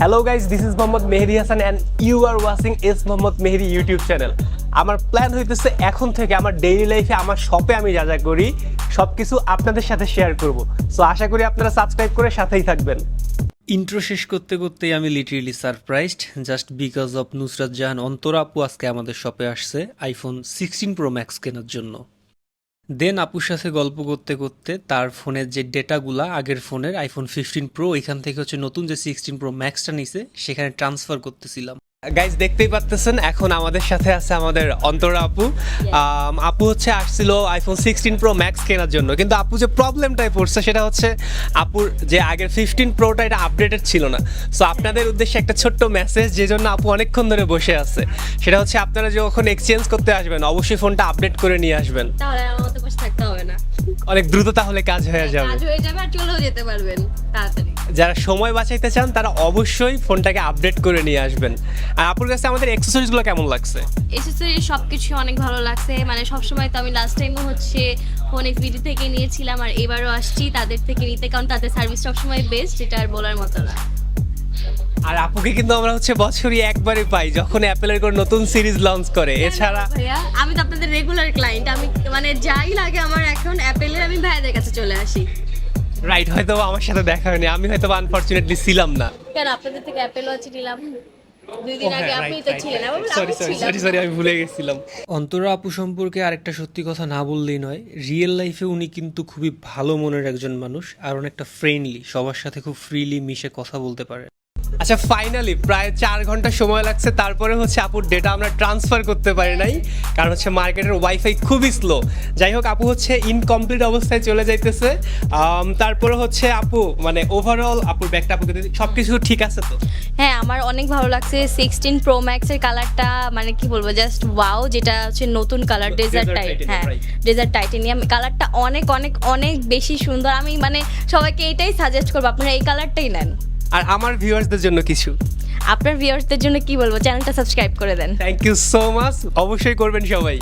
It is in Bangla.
Hello guys this is Mohammad Mehedi Hasan and you are watching S Mohammad Mehedi YouTube channel আমার প্ল্যান হইতেছে এখন থেকে আমার ডেইলি লাইফে আমার শপে আমি যা যা করি সব কিছু আপনাদের সাথে শেয়ার করব। সো আশা করি আপনারা সাবস্ক্রাইব করে সাথেই থাকবেন। ইন্ট্রো শেষ করতে করতেই আমি literally surprised just because of Nusrat Jahan Antara আপু আজকে আমাদের শপে আসছে আইফোন সিক্সটিন প্রো ম্যাক্স কেনার জন্য। দেন আপুর সাথে গল্প করতে করতে তার ফোনের যে ডেটাগুলা আগের ফোনের আইফোন ফিফটিন প্রো এখান থেকে হচ্ছে নতুন যে সিক্সটিন প্রো ম্যাক্সটা নিছে, সেখানে ট্রান্সফার করতেছিলাম। গাইজ দেখতেই পাচ্তেছেন এখন আমাদের সাথে আছে আমাদের অন্তরা আপু। আপু হচ্ছে আসছিল আইফোন সিক্সটিন প্রো ম্যাক্স কেনার জন্য। কিন্তু আপু যে প্রবলেমটাই পড়ছে সেটা হচ্ছে আপুর যে আগের ফিফটিন প্রোটা এটা আপডেটেড ছিল না। সো আপনাদের উদ্দেশ্যে একটা ছোট্ট মেসেজ যে জন্য আপু অনেকক্ষণ ধরে বসে আছে। সেটা হচ্ছে আপনারা যখন এক্সচেঞ্জ করতে আসবেন অবশ্যই ফোনটা আপডেট করে নিয়ে আসবেন। তাহলে আমার বসে থাকতে হবে না। অনেক দ্রুত তাহলে কাজ হয়ে যাবে। কাজ হয়ে যাবে আর চলেও যেতে পারবেন তাড়াতাড়ি। যারা সময় বাঁচাইতে চান তারা অবশ্যই ফোনটাকে আপডেট করে নিয়ে আসবেন। আর আপুর কাছে আমাদের অ্যাক্সেসরিজগুলো কেমন লাগছে? এসেসরি সব কিছু অনেক ভালো লাগছে। মানে সবসময় তো আমি লাস্ট টাইমও হচ্ছে ফোন এক্সবিডি থেকে নিয়েছিলাম আর এবারও আসছি তাদের থেকে নিতে কারণ তাদের সার্ভিস সবসময় বেস্ট এটা আর বলার মতো না। আর আপুকে কিন্তু আমরা হচ্ছে বছরই একবারে পাই যখন অ্যাপেলের কোনো নতুন সিরিজ লঞ্চ করে। এছাড়া ভাইয়া আমি তো আপনাদের রেগুলার ক্লায়েন্ট আমি মানে যাই লাগে আমার এখন অ্যাপেলের আমি ভাইদের কাছে চলে আসি। রাইট হয়তো আমার সাথে দেখা হয়নি। আমি হয়তো আনফরচুনেটলি ছিলাম না। কেন? আপনাদের থেকে অ্যাপেল ওয়াচ নিলাম। দুই দিন আগে আপনি তো ছিলেন আমি বললাম, সরি সরি সরি সরি আমি ভুলে গেছিলাম। অন্তরা আপু সম্পর্কে আরেকটা সত্যি কথা না বললেই নয়। রিয়েল লাইফে উনি কিন্তু খুবই ভালো মনের একজন মানুষ আর অনেকটা ফ্রেন্ডলি সবার সাথে খুব ফ্রিলি মিশে কথা বলতে পারে। আচ্ছা ফাইনালি প্রায় চার ঘণ্টা সময় লাগছে তারপরে হচ্ছে আপুর ডেটা আমরা ট্রান্সফার করতে পারি নাই কারণ হচ্ছে মার্কেটের ওয়াইফাই খুবই স্লো যাই হোক আপু হচ্ছে ইনকমপ্লিট অবস্থায় চলে যাইতেছে। তারপরে হচ্ছে আপু মানে ওভারঅল আপুর ব্যাগটা আপুকে সব কিছু ঠিক আছে তো? হ্যাঁ আমার অনেক ভালো লাগছে। সিক্সটিন প্রো ম্যাক্সের কালারটা মানে কি বলব জাস্ট ওয়াও যেটা হচ্ছে নতুন কালার ডেজার্ট টাইট হ্যাঁ ডেজার্ট টাইটেনিয়াম কালারটা অনেক অনেক অনেক বেশি সুন্দর। আমি মানে সবাইকে এটাই সাজেস্ট করব আপনারা এই কালারটাই নেন। আর আমার ভিউয়ার্সদের জন্য কিছু। আপনার ভিউয়ার্সদের জন্য কি বলব? চ্যানেলটা সাবস্ক্রাইব করে দেন। থ্যাংক ইউ সো মাচ অবশ্যই করবেন সবাই।